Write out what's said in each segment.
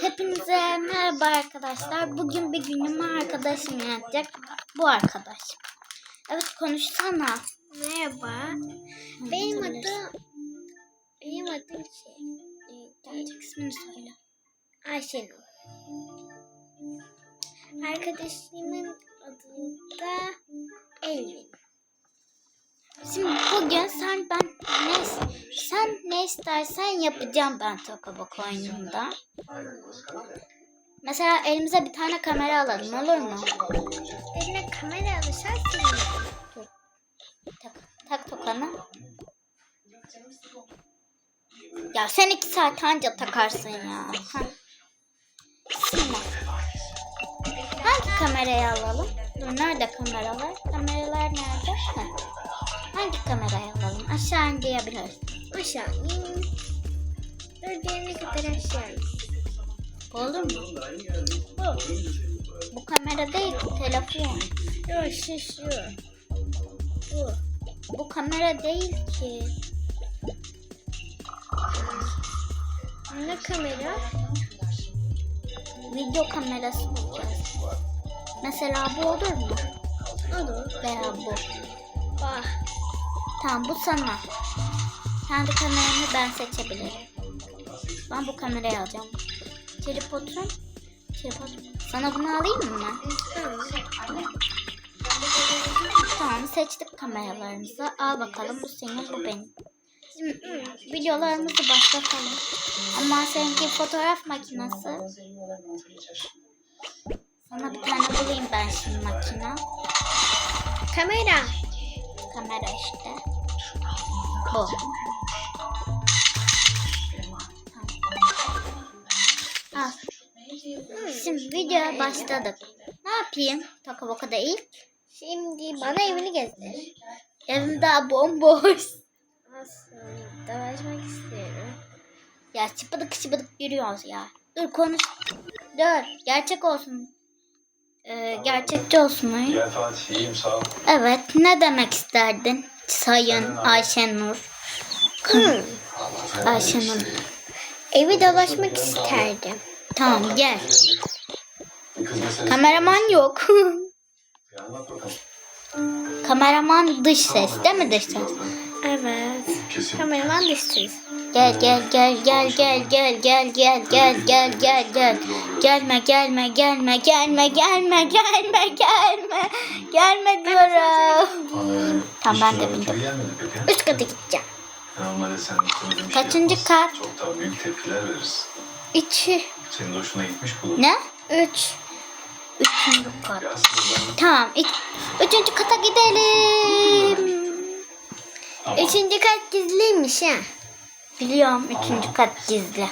Hepinize merhaba arkadaşlar. Bugün bir günümü arkadaşım yapacak. Bu arkadaş. Evet konuşsana. Merhaba. Benim adım benim adım şey. e, Gerçek ismini söyle. Ayşenur. Arkadaşımın adı da Elvin. Şimdi bugün sen ben ne sen ne istersen yapacağım ben Tokabok oyununda. Mesela elimize bir tane kamera alalım olur mu? Eline kamera alırsan sevinirim. Tak, tak tokanı. Ya sen iki saat anca takarsın ya. Heh. Şimdi. Hangi kamerayı alalım? Dur nerede kameralar? Kameralar nerede? Heh. Hangi kamerayı alalım? Aşağı indirebiliriz. Aşağı in. Dördüğüne kadar aşağı in. Olur mu? Bu. Bu kamera değil ki telefon. Dur şu şu. Bu. Bu kamera değil ki. Ne kamera? Video kamerası bulacağız. Mesela bu olur mu? Olur. Veya bu. Bak. Tamam bu sana. Kendi kameramı ben seçebilirim. Ben bu kamerayı alacağım. Tripodum. Tripod. Sana bunu alayım mı? Tamam. Seçtik kameralarımızı. Al bakalım bu senin bu benim. Şimdi videolarımızı başlatalım. Ama seninki fotoğraf makinesi. Sana bir tane bulayım ben şimdi makine. Kamera. Kamera işte. Bu. Al. Şimdi videoya başladık. Ne yapayım? Toka da ilk. Şimdi bana evini gezdir. Evim daha bomboş. Aslında dolaşmak istiyorum. Ya çıpıdık çıpıdık yürüyoruz ya. Dur konuş. Dur. Gerçek olsun. Ee, gerçekçi olsun. mu? Gel Fatih, iyiyim sağ ol. Evet. Ne demek isterdin? Sayın Ayşenur. Ayşenur. Evi dolaşmak isterdim. Tamam gel. Bir kız meselesi. Kameraman yok. Kameraman dış ses değil mi dış ses? Evet. Kesin. Kameraman düştünüz. Gel gel gel gel gel gel gel gel gel gel gel gel gelme gelme gelme gelme gelme gelme gelme gelme diyorum. Tamam, ben de bindim. Üst kata gideceğim. Normalde sen Kaçıncı kat? Çok daha büyük tepkiler veririz. İki. Senin de hoşuna gitmiş bu. Ne? Üç. Üçüncü kat. Tamam. iç- üçüncü kata gidelim. Tamam. Üçüncü kat gizliymiş ha. Biliyorum üçüncü kat gizli.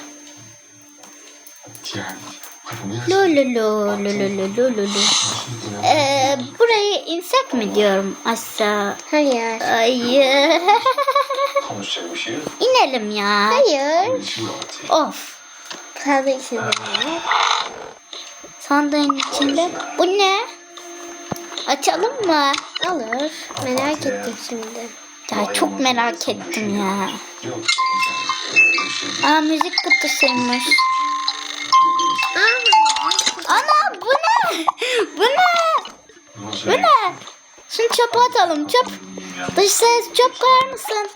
Yani. Lo lo lo lo lo lo lo lo lo. Ee, burayı insek mi diyorum aşağı? Hayır. Hayır. Konuşacak bir şey yok. İnelim ya. Hayır. Of. Fazla içinde ne? Sandığın içinde. Bu ne? Açalım mı? Olur. Merak ettim şimdi. Ya çok merak ettim ya. Şey Aa müzik kutusuymuş. Ana bu ne? Bu ne? Bu ne? Şunu çöpe atalım çöp. Dış ses çöp koyar mısın?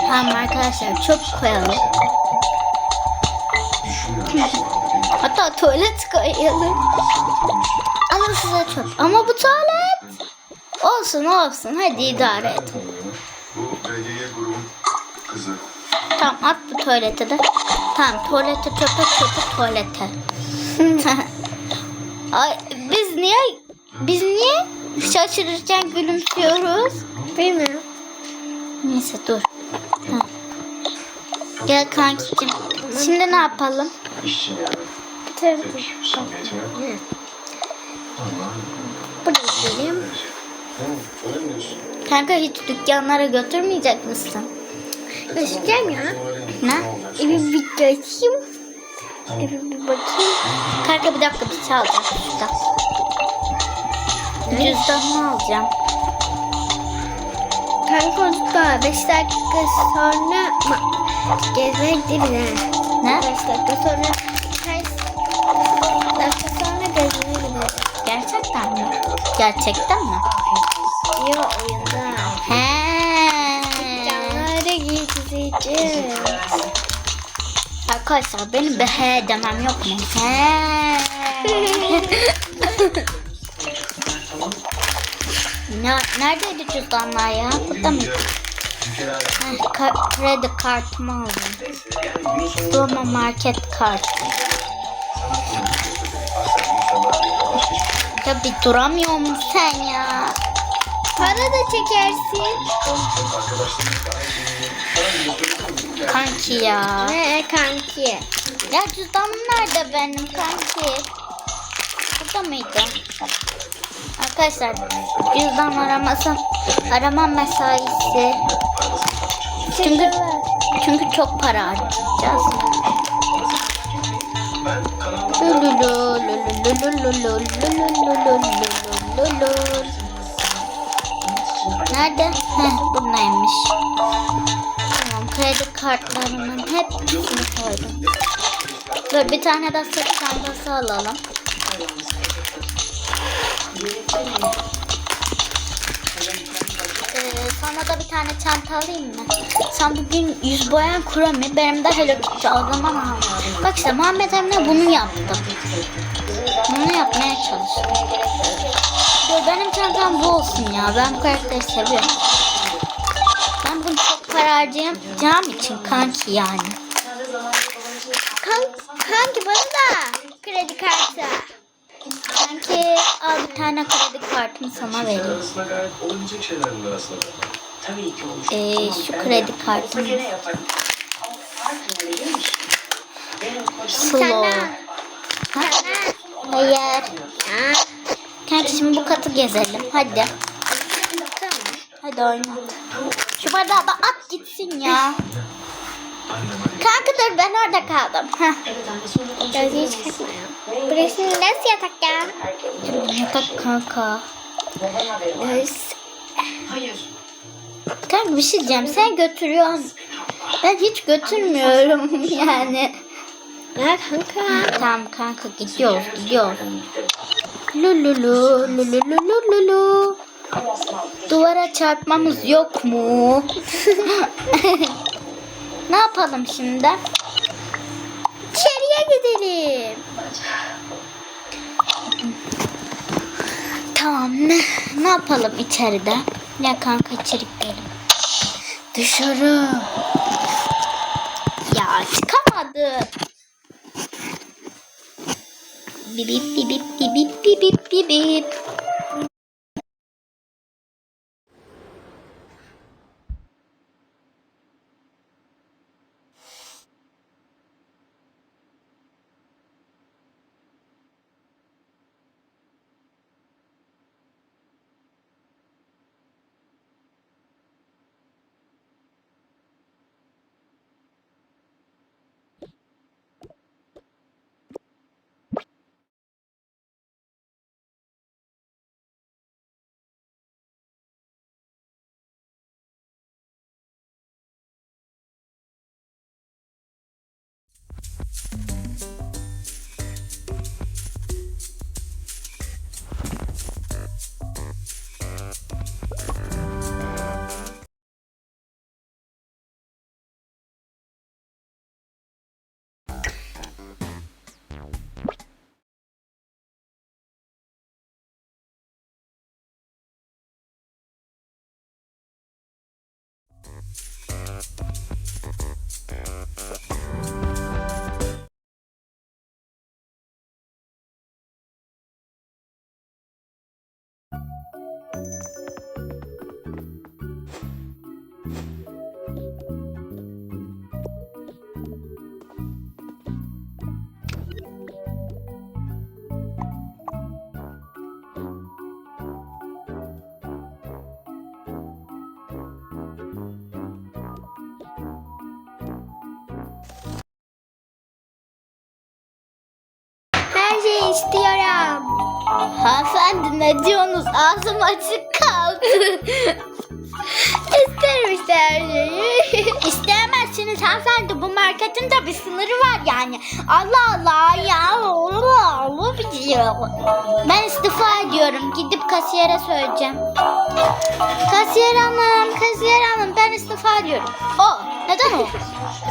Tamam arkadaşlar çöp koyalım. Hatta tuvalet koyalım. Alın size çöp. Ama bu tuvalet. Olsun olsun hadi idare et. Bu BGG grubun kızı. Tamam at bu tuvalete de. Tamam tuvalete çöpe çöpe tuvalete. Ay, biz niye biz niye şaşırırken gülümsüyoruz? Bilmiyorum. Neyse dur. Ha. Gel kankicim. Şimdi ne yapalım? İşçi yani. Tabii. Tek samimiyetine. Hı. Allah'ım. Buraya gidelim. Hı, Öyle mi diyorsun? Kanka hiç dükkanlara götürmeyecek misin? Göstereceğim ya. Ne? Evi bir göstereyim. Evi bir bakayım. Kanka bir dakika bir şey alacağım şurada. Cüzdanımı alacağım. Kanka çocuklar 5 dakika sonra gezmeye gideriz ha. Ne? Kaç dakika sonra kaç dakika sonra gezmeye. Gerçekten mi? Gerçekten mi? Yok oyunda. Arkadaşlar benim bir he demem yok mu? He. ne, neredeydi cüzdanlar ya? Burada mı? Heh, ka- kredi kartımı aldım. Roma market kart. Ya bir duramıyor musun sen ya? Para da çekersin. Kanki ya. Ne kanki? Ya cüzdanım nerede benim kanki? Burada mıydı? Arkadaşlar cüzdan aramasam arama mesaisi. Çünkü çünkü çok para harcayacağız. Nerede? Heh, buradaymış. Kredi kartlarımın hepsini koydum. Dur bir tane de sırt çantası alalım. Ee, sana da bir tane çanta alayım mı? Sen bugün yüz boyan kurami, benim de Hello Kitty. O zaman al. Bak işte Muhammed Emre bunu yaptım. Bunu yapmaya çalıştım. Dur benim çantam bu olsun ya. Ben bu karakteri seviyorum para harcayacağım için kanki yani. Kank, kanki bana da kredi kartı. Kanki al bir tane kredi kartımı sana vereyim. Ee, şu kredi kartımı. Slow. Hayır. Kanki şimdi bu katı gezelim. Hadi. Hadi oyna. Şu bardağı da at gitsin ya. Kanka dur ben orada kaldım. Heh. Gözlüğü çıkartma ya. Burası nasıl yatak ya? Yatak kanka. Göz. Hayır. Kanka bir şey diyeceğim. Sen götürüyorsun. Ben hiç götürmüyorum yani. Ya kanka. Tamam kanka gidiyoruz gidiyoruz. Lululu lululu lululu. Duvara çarpmamız yok mu? ne yapalım şimdi? İçeriye gidelim. Tamam ne, ne yapalım içeride? Ya kanka içeri gidelim. Dışarı. Ya çıkamadı. Bip bip bip bip bip bip bip bip Hanımefendi ne diyorsunuz? Ağzım açık kaldı. İsterim işte her şeyi. İsteyemezsiniz hanımefendi. Bu marketin de bir sınırı var yani. Allah Allah ya. Allah Allah diyor. Ben istifa ediyorum. Gidip kasiyere söyleyeceğim. Kasiyer hanım, kasiyer hanım ben istifa ediyorum. O, neden o?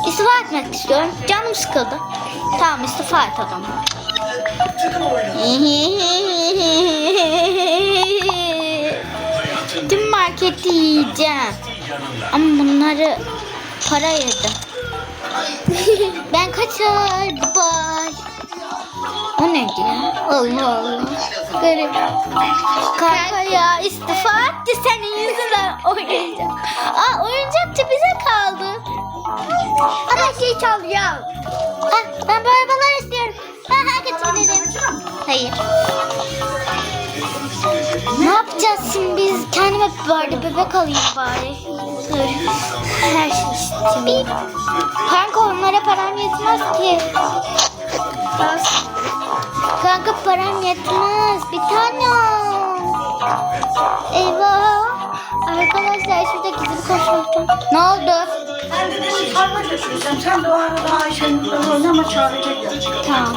İstifa etmek istiyorum. Canım sıkıldı. Tamam istifa et o Takım oyunu. Tüm marketi yiyeceğim. Ama bunları para yedim. ben kaçar. Bye. O neydi ya? Allah Allah. Garip. Kanka ya istifa etti senin yüzünden oyuncak. Aa oyuncakçı bize kaldı. Her şeyi çalacağım. Ha, ben bu Hayır. Ne yapacağız şimdi biz? Kendime bir barda bebek alayım bari. Dur. Her şey istiyorum. Kanka onlara param yetmez ki. Kanka param yetmez. Bir tane al. Eyvah. Arkadaşlar şurada gizli koşmaktan. Ne oldu? Ben de dedim parmak götüreceğim. Sen de o arada Ayşe'nin oynama çağıracaksın. Tamam.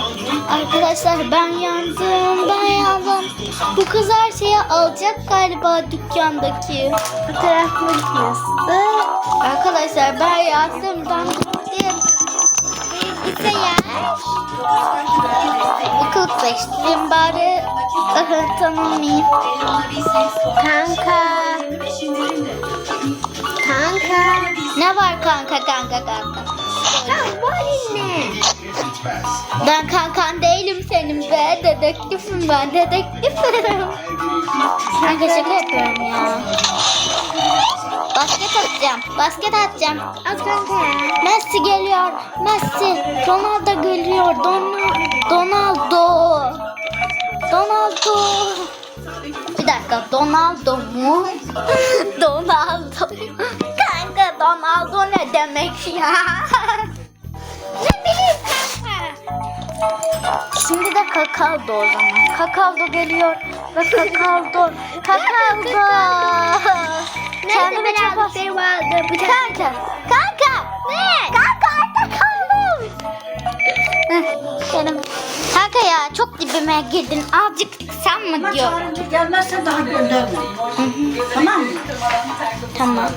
Arkadaşlar ben yandım. Ben yandım. Bu kız her şeyi alacak galiba dükkandaki. Fotoğraf makinesi. Arkadaşlar ben yandım. Ben gittim. Bilgisayar. Okul seçtim bari. İyi. Kanka. Kanka. Ne var kanka kanka kanka? Ya var yine. Ben kankan değilim senin be. Dedektifim ben. Dedektifim. Kanka şaka yapıyorum ya. Basket atacağım. Basket atacağım. At kanka. Messi geliyor. Messi. Ronaldo geliyor. Don Donaldo. Donaldo. Bir dakika. Donaldo mu? Donaldo. Kanka Donaldo ne demek ya? ne bileyim kanka. Şimdi de Kakaldo o zaman. Kakaldo geliyor. Ve Kakaldo. Kakaldo. Kendime aldı. Bu Kanka. Kanka. Ne? Kanka orada kaldım. Benim. Kanka ya çok dibime girdin. Azıcık sen mi Ama diyor? çağırınca gelmezsen daha gönderme. Tamam mı? Tamam.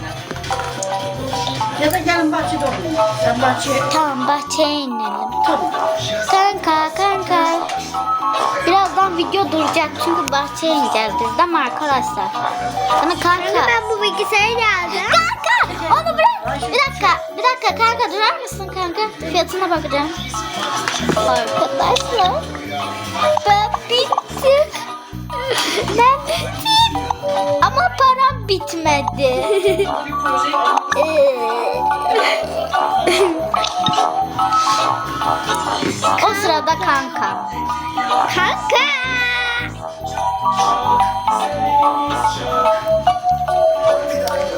Ya da gelin bahçede oynayın. Sen bahçeye... Tamam bahçeye inelim. Tamam. Kanka kanka. Birazdan video duracak çünkü bahçeye ineceğiz biz değil mi arkadaşlar? Bana kanka. Ben bu bilgisayarı aldım. Kanka onu bırak. Bir dakika bir dakika kanka durar mısın kanka? Fiyatına bakacağım. Arkadaşlar. Ben bittim. Ben bittim. Ama param bitmedi. o sırada kanka. Kanka.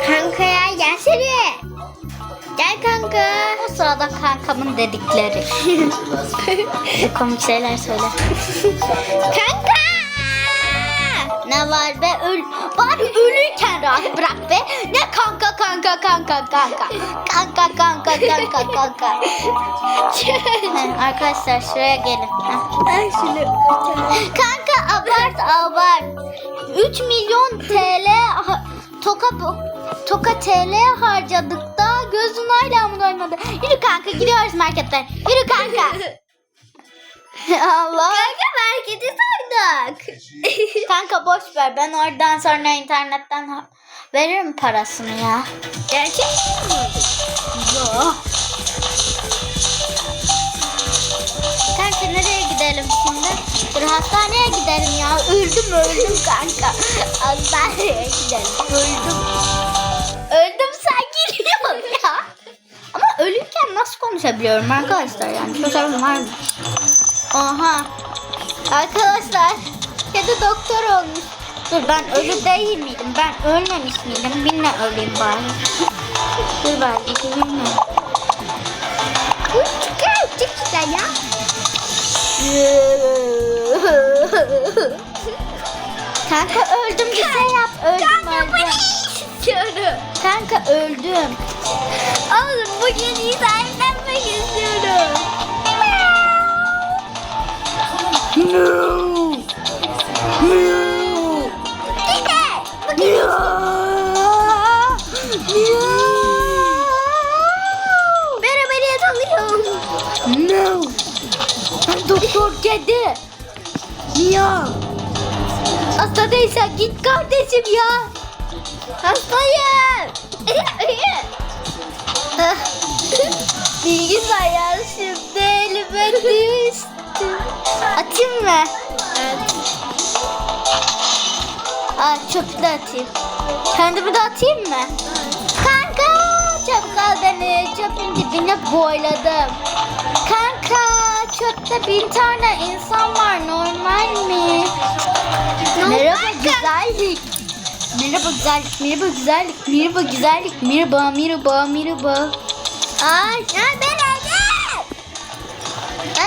Kanka ya gelsene. Gel kanka. O sırada kankamın dedikleri. Komik şeyler söyle. Kanka. Ne var be öl bari ölürken rahat bırak be. Ne kanka kanka kanka kanka. Kanka kanka kanka kanka. Heh, Arkadaşlar şuraya gelin. Heh. Şunu. Kanka abart abart. 3 milyon TL ha- toka toka TL harcadık da gözün hala mı doymadı? Yürü kanka gidiyoruz marketten. Yürü kanka. Allah. Kanka marketi soyduk. Kanka boş ver. Ben oradan sonra internetten veririm parasını ya. Gerçek mi? Yo. Kanka nereye gidelim şimdi? Dur hastaneye gidelim ya. Öldüm öldüm kanka. Hastaneye gidelim. Öldüm. Öldüm sen geliyorsun ya. Ama ölürken nasıl konuşabiliyorum arkadaşlar yani? Çözemem var mı? Oha. Arkadaşlar kedi doktor olmuş. Dur ben ölü değil miydim? Ben ölmemiş miydim? Binle öleyim bari. Dur ben gideyim mi? Çıkar çık işte ya. Kanka öldüm bir şey yap. Öldüm öldüm. istiyorum. Kanka öldüm. Oğlum bugün iyi sahiplenmek istiyorum. No. No. Gider. Beraber yatalım. No. Doktor kedi. Ya. Hasta değilsen git kardeşim ya. Hastayım. Bilgisayar şimdi elime düştü. Atayım mı? Evet. Aa çöpü de atayım. Kendimi de atayım mı? Kanka çöp al beni. Çöpün dibine boyladım. Kanka çöpte bin tane insan var normal mi? Merhaba güzellik. Merhaba güzellik, merhaba güzellik, merhaba güzellik, merhaba, merhaba, merhaba. Ay, ya ben.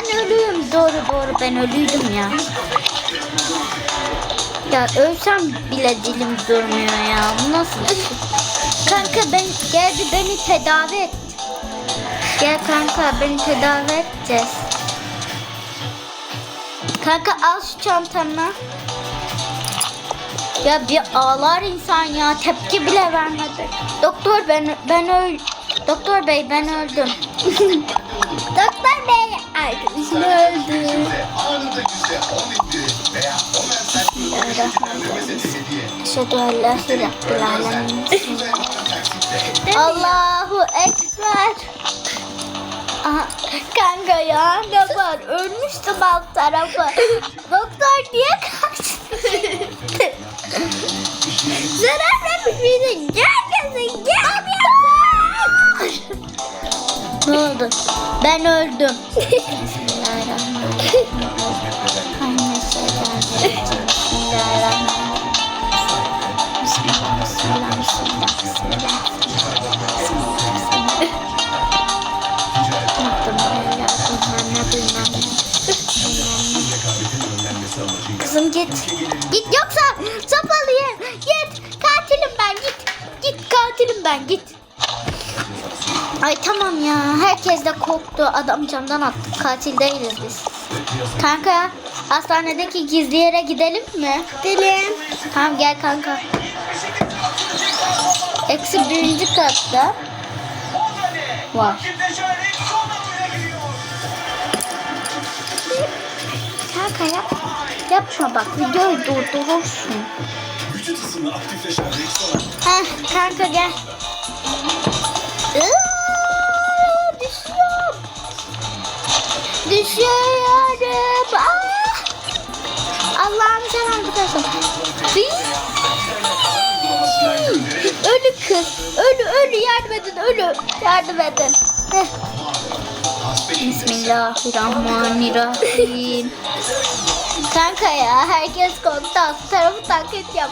Ben ölüyüm. Doğru doğru ben ölüydüm ya. Ya ölsem bile dilim durmuyor ya. Bu nasıl şey? Kanka ben geldi beni tedavi et. Gel kanka beni tedavi edeceğiz. Kanka al şu çantanı. Ya bir ağlar insan ya tepki bile vermedi. Doktor ben ben öl Doktor bey ben öldüm. Doktor bey arkadaşım öldü. Eşhedü en la ilahe taksitle. Allahu Ekber. Aha, kanka ya ne var? Ölmüştüm alt tarafı. Doktor niye kaçtı? Zararla birbirine gelmesin gelmesin. Ne oldu? Ben öldüm. Kızım git. Git yoksa sopalıyım. Git. Katilim ben git. Git katilim ben git. Ay tamam ya. Herkes de korktu. Adam camdan attı. Katil değiliz biz. Kanka hastanedeki gizli yere gidelim mi? Gidelim. Tamam gel kanka. Eksi birinci katta. Var. Kanka yap. Yapma bak videoyu durdurursun. Heh, kanka gel. Iıı, Düşüyorum. Ah! Allah'ım sen arkadaşım. Ölü kız. Ölü ölü yardım edin ölü. Yardım edin. Heh. Bismillahirrahmanirrahim. Kanka ya herkes korktu alt tarafı taklit yap.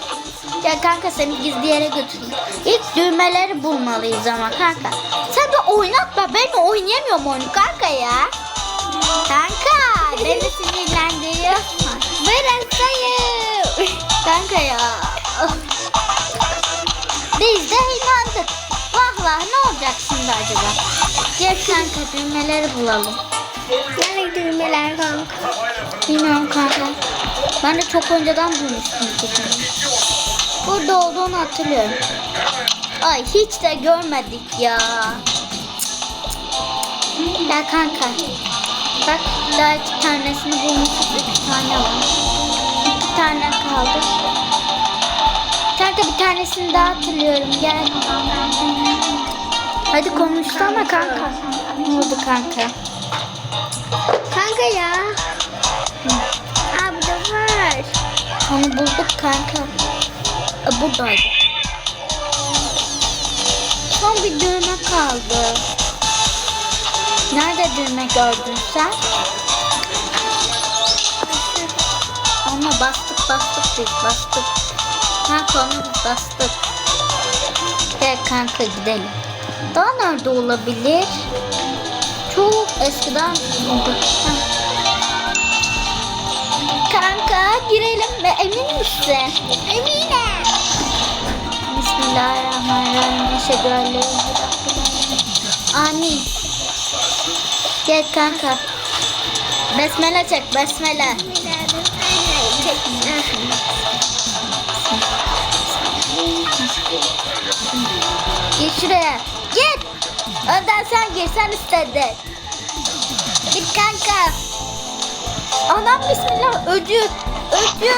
Ya kanka seni gizli yere götüreyim. İlk düğmeleri bulmalıyız ama kanka. Sen de oynatma ben oynayamıyorum oyunu kanka ya. Kanka beni sinirlendiriyorsun. Ben hastayım. Kanka ya. Biz de inandık. Vah vah ne olacak şimdi acaba? Gel kanka düğmeleri bulalım. Nerede düğmeler kanka? Bilmiyorum kanka. Ben de çok önceden ikisini. Burada olduğunu hatırlıyorum. Ay hiç de görmedik ya. Ya kanka. Bak daha iki tanesini bulmuşuz. İki tane var. İki tane kaldı. Kanka bir tanesini daha hatırlıyorum. Gel. Hadi konuşsana kanka. Ne oldu kanka? Kanka ya. Aa bu da var. Onu bulduk kanka. E, buradaydı. Son bir düğme kaldı. Nerede düğme gördün sen? Ama bastık bastık biz bastık. Kanka onu biz bastık. Gel kanka gidelim. Daha nerede olabilir? Çok eskiden. Ha. Kanka mi? Emin misin? Eminim. Bismillahirrahmanirrahim. Eşhedü en la. Amin. Gel kanka. Besmele çek besmele. Gir şuraya. Git. Önden sen gir sen istedin. Git kanka. Anam bismillah öcü. Öcü.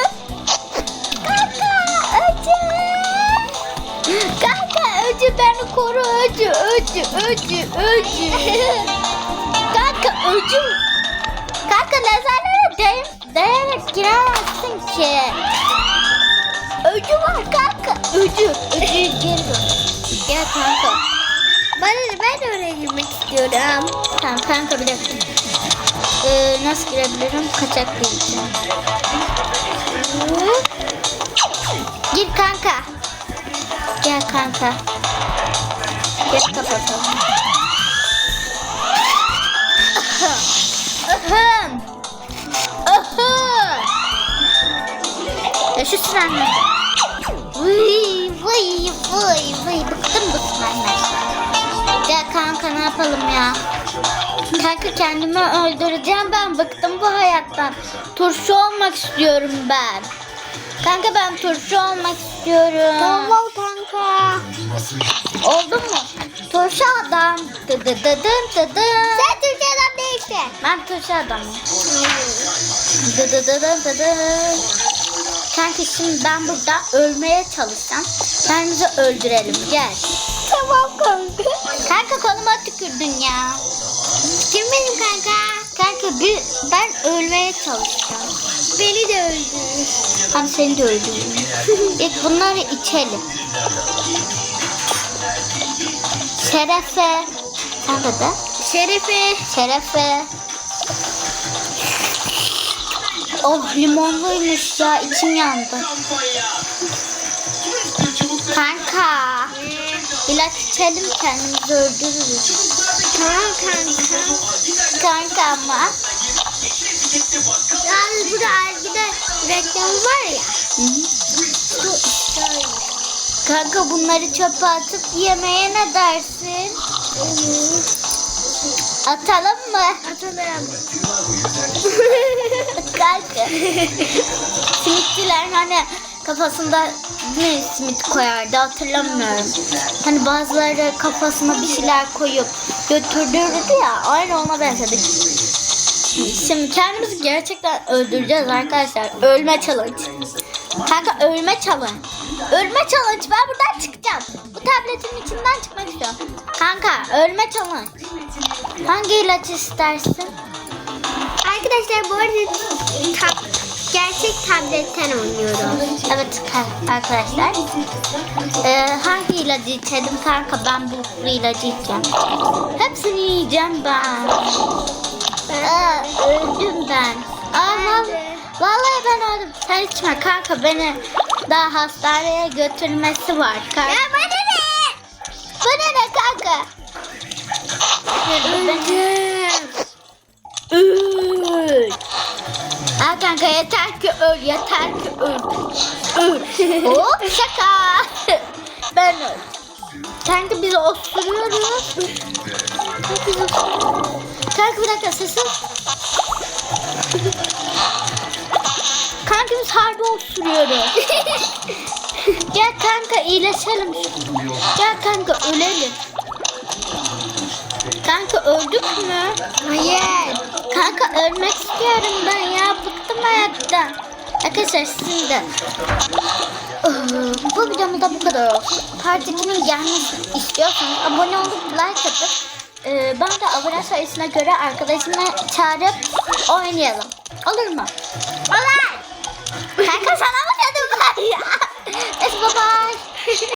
Kanka öcü. Kanka öcü beni koru öcü öcü öcü öcü. Kanka öcü. Kanka lazerlere değ değerek giremezsin ki. Öcü var kanka. Öcü. Öcü geri dön. Gel kanka. Bana ben de oraya girmek istiyorum. Tamam kanka bir dakika. Ee, nasıl girebilirim? Kaçak gireceğim. Gir kanka. Gel kanka. Geç kapatalım. Ahım. Ahım. Ya şu slime'lar. Vıy vıy vıy vıy. Bıktım bu slime'lardan. Gel kanka ne yapalım ya? Kanka kendimi öldüreceğim ben bıktım bu hayattan. Turşu olmak istiyorum ben. Kanka ben turşu olmak istiyorum. Tamam kanka. Oldu mu? Turşu adam. Dı dı dı dın dı dın. Sen Değilsin. Ben turşu adamım. Dı dı dı dın dı dın. Kanka şimdi ben burada ölmeye çalışacağım. Kendimizi öldürelim gel. Tamam kanka. Kanka koluma tükürdün ya. Girmedim kanka. Kanka bir, ben ölmeye çalışacağım. Beni de öldür. Hem seni de öldürürüm. İlk bunları içelim. Şerefe. Sen de de. Şerefe. Şerefe. Oh limonluymuş ya içim yandı. Kanka. İlaç içelim kendimizi öldürürüz. Tamam kanka. Kanka ama. Yalnız burada Ergi'de reklamı var ya. Hı hı. Bu işte öyle. Kanka bunları çöpe atıp yemeye ne dersin? Atalım mı? Atalım. Kanka. Simitçiler hani kafasında ne simit koyardı hatırlamıyorum. Hani bazıları kafasına bir şeyler koyup götürdürdü ya aynı ona benzedik. Şimdi kendimizi gerçekten öldüreceğiz arkadaşlar. Ölme challenge. Kanka ölme challenge. Ölme challenge. Ben buradan çıkacağım. Bu tabletin içinden çıkmak istiyorum. Kanka ölme challenge. Hangi ilaç istersin? Arkadaşlar bu arada tab gerçek tabletten oynuyorum. Evet ka- arkadaşlar. Ee, hangi ilacı içelim kanka? Ben bu, ilacı içeceğim. Hepsini yiyeceğim ben. Aa, öldüm ben. Val- vallahi ben öldüm. Sen içme kanka beni daha hastaneye götürmesi var. Kanka. Ya bana ne? Bana ne kanka? Öldüm. Öl. Aa kanka yeter ki öl, yeter ki öl. Öl. Hop şaka. ben öl. Kanka biz osuruyoruz. Kanka biz osuruyoruz. Kanka bir dakika sesin. Biz harbi osuruyoruz. Gel kanka iyileşelim. Gel kanka ölelim. Kanka öldük mü? Hayır. Kanka ölmek istiyorum ben ya. Bıktım hayattan. Arkadaşlar sizin de bu videomda bu kadar olsun. Part 2'nin gelmesini istiyorsanız abone olup like atıp e, bana da abone sayısına göre arkadaşımla çağırıp oynayalım. Olur mu? Olur. Kanka sana mı dedim ben ya? Bye bye.